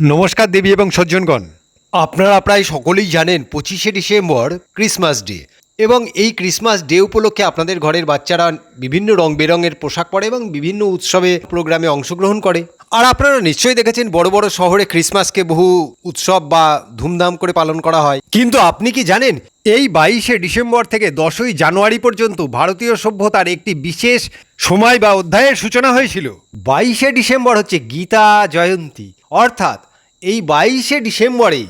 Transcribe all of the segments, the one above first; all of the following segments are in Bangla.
নমস্কার দেবী এবং সজ্জনগণ। আপনারা প্রায় সকলেই জানেন পঁচিশে ডিসেম্বর ক্রিসমাস ডে এবং এই ক্রিসমাস ডে উপলক্ষে আপনাদের ঘরের বাচ্চারা বিভিন্ন রং বেরঙের পোশাক পরে এবং বিভিন্ন উৎসবে প্রোগ্রামে অংশগ্রহণ করে। আর আপনারা নিশ্চয়ই দেখেছেন বড় বড় শহরে ক্রিসমাসকে বহু উৎসব বা ধুমধাম করে পালন করা হয়। কিন্তু আপনি কি জানেন, এই বাইশে ডিসেম্বর থেকে দশই জানুয়ারি পর্যন্ত ভারতীয় সভ্যতার একটি বিশেষ সময় বা অধ্যায়ের সূচনা হয়েছিল। বাইশে ডিসেম্বর হচ্ছে গীতা জয়ন্তী, অর্থাৎ এই বাইশে ডিসেম্বরে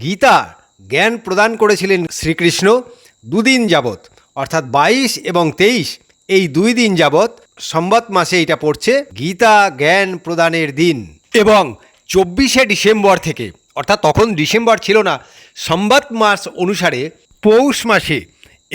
গীতা জ্ঞান প্রদান করেছিলেন শ্রীকৃষ্ণ দুদিন যাবৎ। অর্থাৎ বাইশ এবং তেইশ, এই দুই দিন যাবৎ সম্বত মাসে এটা পড়ছে গীতা জ্ঞান প্রদানের দিন। এবং চব্বিশে ডিসেম্বর থেকে, অর্থাৎ তখন ডিসেম্বর ছিল না সম্বত মাস অনুসারে পৌষ মাসে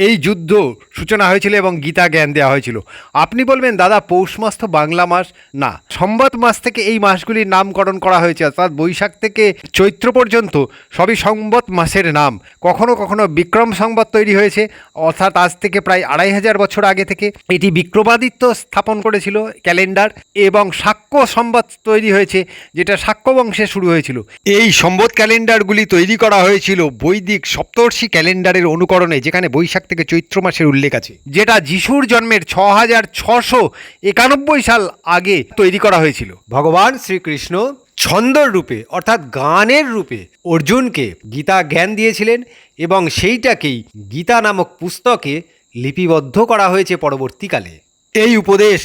এই যুদ্ধ সূচনা হয়েছিল এবং গীতা জ্ঞান দেওয়া হয়েছিল। আপনি বলবেন, দাদা, পৌষ মাস তো বাংলা মাস। না সম্বত মাস থেকে এই মাসগুলির নামকরণ করা হয়েছে, অর্থাৎ বৈশাখ থেকে চৈত্র পর্যন্ত সবই সম্বত মাসের নাম। কখনো কখনো বিক্রম সংবাদ তৈরি হয়েছে, অর্থাৎ আজ থেকে প্রায় আড়াই হাজার বছর আগে থেকে এটি বিক্রমাদিত্য স্থাপন করেছিল ক্যালেন্ডার এবং সাক্ষ্য সম্বত তৈরি হয়েছে, যেটা সাক্ষ্য বংশে শুরু হয়েছিল। এই সম্বত ক্যালেন্ডারগুলি তৈরি করা হয়েছিল বৈদিক সপ্তর্ষি ক্যালেন্ডারের অনুকরণে, যেখানে বৈশাখ থেকে চৈত্র মাসের উল্লেখ আছে, যেটা যিশুর জন্মের ছ হাজার ছশো একানব্বই সাল আগে তৈরি করা হয়েছিল। ভগবান শ্রীকৃষ্ণ ছন্দর রূপে, অর্থাৎ গানের রূপে অর্জুনকে গীতা জ্ঞান দিয়েছিলেন এবং সেইটাকেই গীতা নামক পুস্তকে লিপিবদ্ধ করা হয়েছে পরবর্তীকালে। এই উপদেশ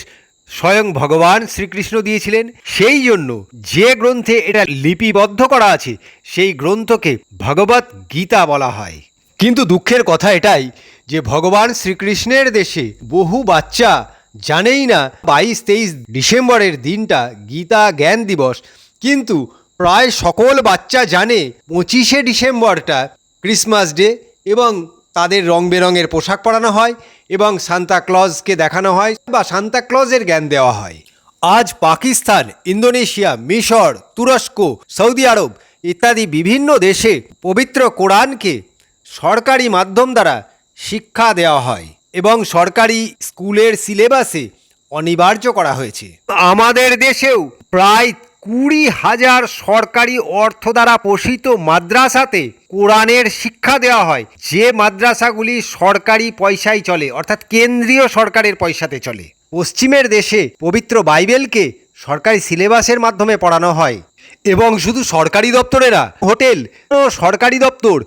স্বয়ং ভগবান শ্রীকৃষ্ণ দিয়েছিলেন। সেই জন্য যে গ্রন্থে এটা লিপিবদ্ধ করা আছে, সেই গ্রন্থকে ভগবত গীতা বলা হয়। কিন্তু দুঃখের কথা এটাই যে ভগবান শ্রীকৃষ্ণের দেশে বহু বাচ্চা জানেই না বাইশ তেইশ ডিসেম্বরের দিনটা গীতা জ্ঞান দিবস। কিন্তু প্রায় সকল বাচ্চা জানে পঁচিশে ডিসেম্বরটা ক্রিসমাস ডে এবং তাদের রং বেরঙের পোশাক পরানো হয় এবং সান্তা ক্লজকে দেখানো হয় বা সান্তা ক্লজের জ্ঞান দেওয়া হয়। আজ পাকিস্তান, ইন্দোনেশিয়া, মিশর, তুরস্ক, সৌদি আরব ইত্যাদি বিভিন্ন দেশে পবিত্র কোরআনকে সরকারি মাধ্যম দ্বারা শিক্ষা দেওয়া হয় এবং সরকারি স্কুলের সিলেবাসে অনিবার্য করা হয়েছে। আমাদের দেশেও প্রায় কুড়ি হাজার সরকারি অর্থ দ্বারা পোষিত মাদ্রাসাতে কোরআনের শিক্ষা দেওয়া হয়। যে মাদ্রাসাগুলি সরকারি পয়সায় চলে, অর্থাৎ কেন্দ্রীয় সরকারের পয়সাতে চলে। পশ্চিমের দেশে পবিত্র বাইবেলকে সরকারি সিলেবাসের মাধ্যমে পড়ানো হয় এবং শুধু সরকারি দপ্তরেরা, হোটেল সরকারি দপ্তর,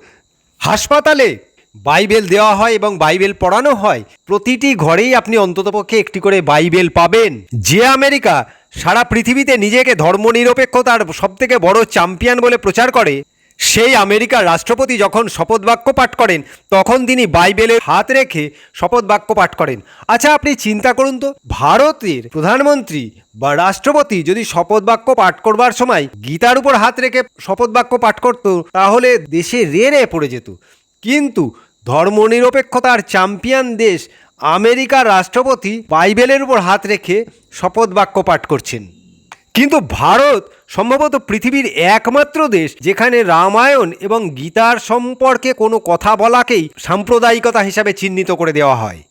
হাসপাতালে বাইবেল দেওয়া হয় এবং বাইবেল পড়ানো হয়, প্রতিটি ঘরেই আপনি অন্ততপক্ষে একটি করে বাইবেল পাবেন। যে আমেরিকা সারা পৃথিবীতে নিজেকে ধর্মনিরপেক্ষতার সবথেকে বড় চ্যাম্পিয়ন বলে প্রচার করে, সেই আমেরিকার রাষ্ট্রপতি যখন শপথ বাক্য পাঠ করেন, তখন তিনি বাইবেলের হাত রেখে শপথ বাক্য পাঠ করেন। আচ্ছা আপনি চিন্তা করুন তো, ভারতের প্রধানমন্ত্রী বা রাষ্ট্রপতি যদি শপথ বাক্য পাঠ করবার সময় গীতার উপর হাত রেখে শপথ বাক্য পাঠ করতো, তাহলে দেশে রে রে পড়ে যেত। কিন্তু ধর্মনিরপেক্ষতার চ্যাম্পিয়ন দেশ আমেরিকার রাষ্ট্রপতি বাইবেলের উপর হাত রেখে শপথ বাক্য পাঠ করছেন। কিন্তু ভারত সম্ভবত পৃথিবীর একমাত্র দেশ যেখানে রামায়ণ এবং গীতার সম্পর্কে কোনো কথা বলাকেই সাম্প্রদায়িকতা হিসাবে চিহ্নিত করে দেওয়া হয়।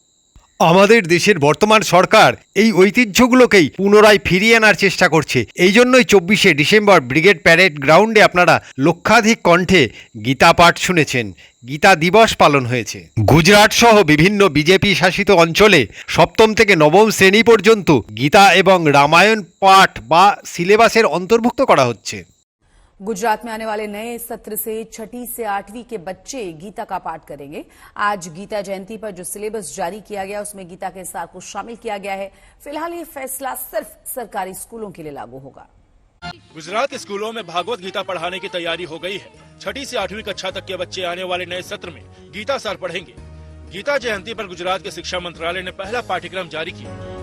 আমাদের দেশের বর্তমান সরকার এই ঐতিহ্যগুলোকেই পুনরায় ফিরিয়ে আনার চেষ্টা করছে। এই জন্যই চব্বিশে ডিসেম্বর ব্রিগেড প্যারেড গ্রাউন্ডে আপনারা লক্ষাধিক কণ্ঠে গীতা পাঠ শুনেছেন। গীতা দিবস পালন হয়েছে। গুজরাট সহ বিভিন্ন বিজেপি শাসিত অঞ্চলে সপ্তম থেকে নবম শ্রেণি পর্যন্ত গীতা এবং রামায়ণ পাঠ বা সিলেবাসের অন্তর্ভুক্ত করা হচ্ছে। गुजरात में आने वाले नए सत्र से छठी से आठवीं के बच्चे गीता का पाठ करेंगे। आज गीता जयंती पर जो सिलेबस जारी किया गया, उसमें गीता के सार को शामिल किया गया है। फ़िलहाल ये फैसला सिर्फ़ सरकारी स्कूलों के लिए लागू होगा। गुजरात स्कूलों में भागवत गीता पढ़ाने की तैयारी हो गई है। छठी से आठवीं कक्षा तक के बच्चे आने वाले नए सत्र में गीता सार पढ़ेंगे। गीता जयंती पर गुजरात के शिक्षा मंत्रालय ने पहला पाठ्यक्रम जारी किया।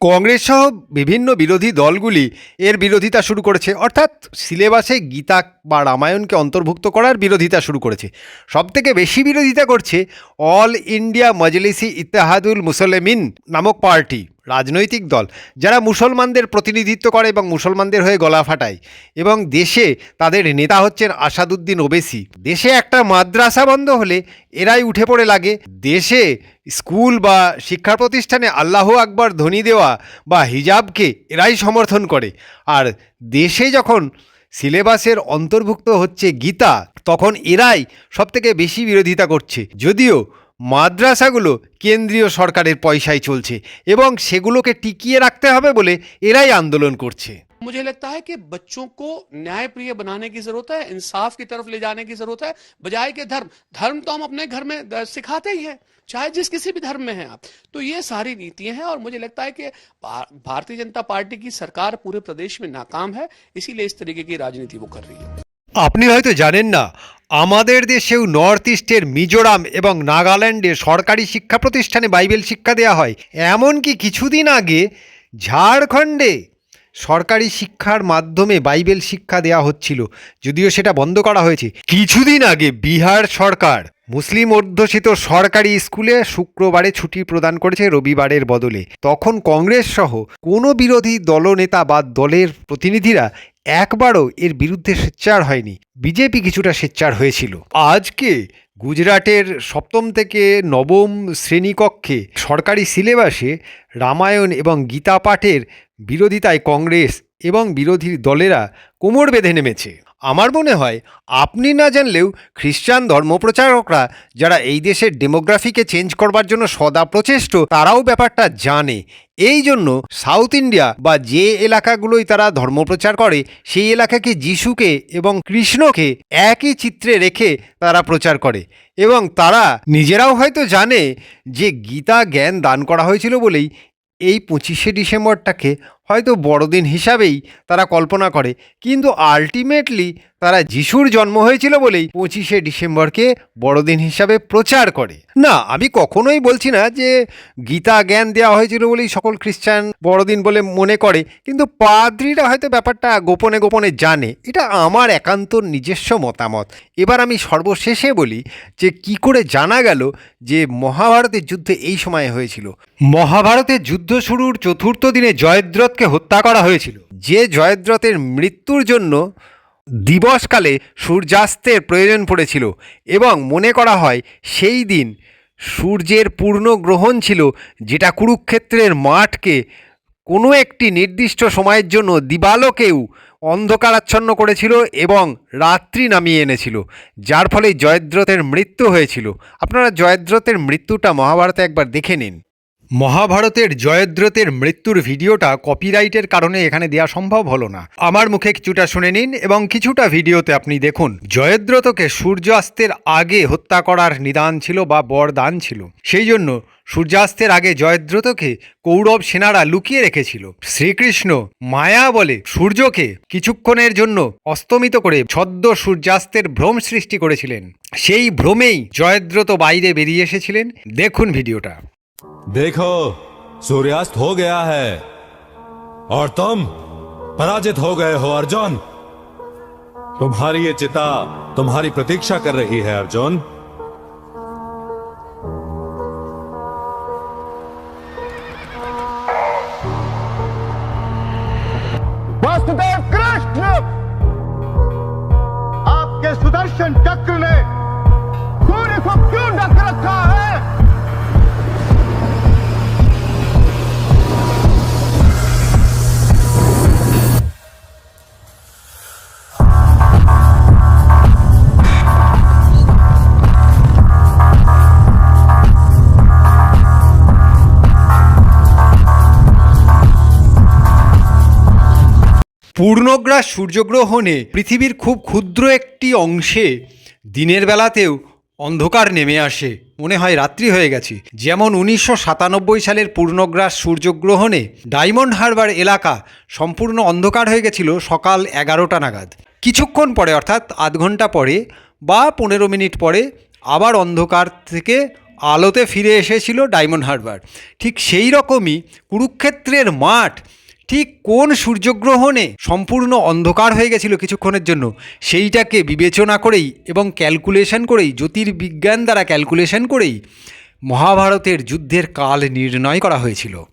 কংগ্রেস সহ বিভিন্ন বিরোধী দলগুলি এর বিরোধিতা শুরু করেছে। অর্থাৎ সিলেবাসে গীতা বা রামায়ণকে অন্তর্ভুক্ত করার বিরোধিতা শুরু করেছে। সবথেকে বেশি বিরোধিতা করছে অল ইন্ডিয়া মজলিসি ইত্তেহাদুল মুসলেমিন নামক পার্টি। রাজনৈতিক দল, যারা মুসলমানদের প্রতিনিধিত্ব করে এবং মুসলমানদের হয়ে গলা ফাটায়। এবং দেশে তাদের নেতা হচ্ছেন আসাদুদ্দিন ওবেসি। দেশে একটা মাদ্রাসা বন্ধ হলে এরাই উঠে পড়ে লাগে। দেশে স্কুল বা শিক্ষা প্রতিষ্ঠানে আল্লাহ আকবর ধ্বনি দেওয়া বা হিজাবকে এরাই সমর্থন করে। আর দেশে যখন সিলেবাসের অন্তর্ভুক্ত হচ্ছে গীতা, তখন এরাই সবথেকে বেশি বিরোধিতা করছে। যদিও মাদ্রাসাগুলো কেন্দ্রীয় সরকারের পয়সায় চলছে এবং সেগুলোকে টিকিয়ে রাখতে হবে বলে এরাই আন্দোলন করছে मुझे लगता है कि बच्चों को न्यायप्रिय बनाने की जरूरत है इंसाफ की तरफ ले जाने की जरूरत है बजाय के धर्म धर्म तो हम अपने घर में अ, सिखाते ही हैं चाहे जिस किसी भी धर्म में हैं आप तो ये सारी नीतियां हैं और मुझे लगता है कि भा- भारतीय जनता पार्टी की सरकार पूरे प्रदेश में नाकाम है इसीलिए इस तरीके की राजनीति वो कर रही है আপনি হয়তো জানেন না আমাদের দেশেও নর্থ ইস্টের মিজোরাম এবং নাগাল্যান্ডে সরকারি শিক্ষা প্রতিষ্ঠানে বাইবেল শিক্ষা দেওয়া হয়। এমনকি কিছুদিন আগে ঝাড়খণ্ডে সরকারি শিক্ষার মাধ্যমে বাইবেল শিক্ষা দেওয়া হচ্ছিল, যদিও সেটা বন্ধ করা হয়েছে। কিছুদিন আগে বিহার সরকার মুসলিম অধ্যুষিত সরকারি স্কুলে শুক্রবারে ছুটি প্রদান করেছে রবিবারের বদলে। তখন কংগ্রেস সহ কোনো বিরোধী দলনেতা বা দলের প্রতিনিধিরা একবারও এর বিরুদ্ধে সোচ্চার হয়নি। বিজেপি কিছুটা সোচ্চার হয়েছিল। আজকে গুজরাটের সপ্তম থেকে নবম শ্রেণীকক্ষে সরকারি সিলেবাসে রামায়ণ এবং গীতা পাঠের বিরোধিতায় কংগ্রেস এবং বিরোধী দলেরা কোমর বেঁধে নেমেছে। আমার মনে হয় আপনি না জানলেও খ্রিস্টান ধর্মপ্রচারকরা যারা এই দেশের ডেমোগ্রাফিকে চেঞ্জ করবার জন্য সদা প্রচেষ্ট, তারাও ব্যাপারটা জানে। এই জন্য সাউথ ইন্ডিয়া বা যে এলাকাগুলোই তারা ধর্মপ্রচার করে, সেই এলাকাকে যিশুকে এবং কৃষ্ণকে একই চিত্রে রেখে তারা প্রচার করে। এবং তারা নিজেরাও হয়তো জানে যে গীতা জ্ঞান দান করা হয়েছিল বলেই এই পঁচিশে ডিসেম্বরটাকে হয়তো বড়দিন হিসাবেই তারা কল্পনা করে। কিন্তু আলটিমেটলি তারা যিশুর জন্ম হয়েছিল বলেই পঁচিশে ডিসেম্বরকে বড়দিন হিসাবে প্রচার করে। না, আমি কখনোই বলছি না যে গীতা জ্ঞান দেওয়া হয়েছিল বলেই সকল খ্রিস্টান বড়দিন বলে মনে করে, কিন্তু পাদ্রীরা হয়তো ব্যাপারটা গোপনে গোপনে জানে। এটা আমার একান্ত নিজস্ব মতামত। এবার আমি সর্বশেষে বলি যে কি করে জানা গেল যে মহাভারতের যুদ্ধ এই সময়ে হয়েছিল। মহাভারতের যুদ্ধ শুরুর চতুর্থ দিনে জয়দ্রথকে হত্যা করা হয়েছিল। যে জয়দ্রথের মৃত্যুর জন্য দিবসকালে সূর্যাস্তের প্রয়োজন পড়েছিল এবং মনে করা হয় সেই দিন সূর্যের পূর্ণ গ্রহণ ছিল যেটা কুরুক্ষেত্রের মাঠকে কোনো একটি নির্দিষ্ট সময়ের জন্য দিবালোকেও অন্ধকারাচ্ছন্ন করেছিল এবং রাত্রি নামিয়ে এনেছিল, যার ফলে জয়দ্রথের মৃত্যু হয়েছিল। আপনারা জয়দ্রথের মৃত্যুটা মহাভারতে একবার দেখে নিন। মহাভারতের জয়দ্রতের মৃত্যুর ভিডিওটা কপিরাইটের কারণে এখানে দেওয়া সম্ভব হলো না। আমার মুখে কিছুটা শুনে নিন এবং কিছুটা ভিডিওতে আপনি দেখুন। জয়দ্রতকে সূর্যাস্তের আগে হত্যা করার নিদান ছিল বা বরদান ছিল। সেই জন্য সূর্যাস্তের আগে জয়দ্রতকে কৌরব সেনারা লুকিয়ে রেখেছিল। শ্রীকৃষ্ণ মায়া বলে সূর্যকে কিছুক্ষণের জন্য অস্তমিত করে ছদ্ম সূর্যাস্তের ভ্রম সৃষ্টি করেছিলেন। সেই ভ্রমেই জয়দ্রত বাইরে বেরিয়ে এসেছিলেন। দেখুন ভিডিওটা। देखो, सूर्यास्त हो गया है और तुम पराजित हो गए हो, अर्जुन। तुम्हारी ये चिता तुम्हारी प्रतीक्षा कर रही है, अर्जुन। वासुदेव कृष्ण! आपके सुदर्शन चक्र ने सूर्य को क्यों ढक रखा है? পূর্ণগ্রাস সূর্যগ্রহণে পৃথিবীর খুব ক্ষুদ্র একটি অংশে দিনের বেলাতেও অন্ধকার নেমে আসে। মনে হয় রাত্রি হয়ে গেছে। যেমন উনিশশো সাতানব্বই সালের পূর্ণগ্রাস সূর্যগ্রহণে ডায়মন্ড হারবার এলাকা সম্পূর্ণ অন্ধকার হয়ে গেছিল সকাল এগারোটা নাগাদ। কিছুক্ষণ পরে, অর্থাৎ আধ ঘণ্টা পরে বা পনেরো মিনিট পরে, আবার অন্ধকার থেকে আলোতে ফিরে এসেছিল ডায়মন্ড হারবার। ঠিক সেই রকমই কুরুক্ষেত্রের মাঠ ঠিক কোন সূর্যগ্রহণে সম্পূর্ণ অন্ধকার হয়ে গেছিল কিছুক্ষণের জন্য? সেইটাকে বিবেচনা করেই এবং ক্যালকুলেশন করেই, জ্যোতির্বিজ্ঞান দ্বারা ক্যালকুলেশন করেই মহাভারতের যুদ্ধের কাল নির্ণয় করা হয়েছিল।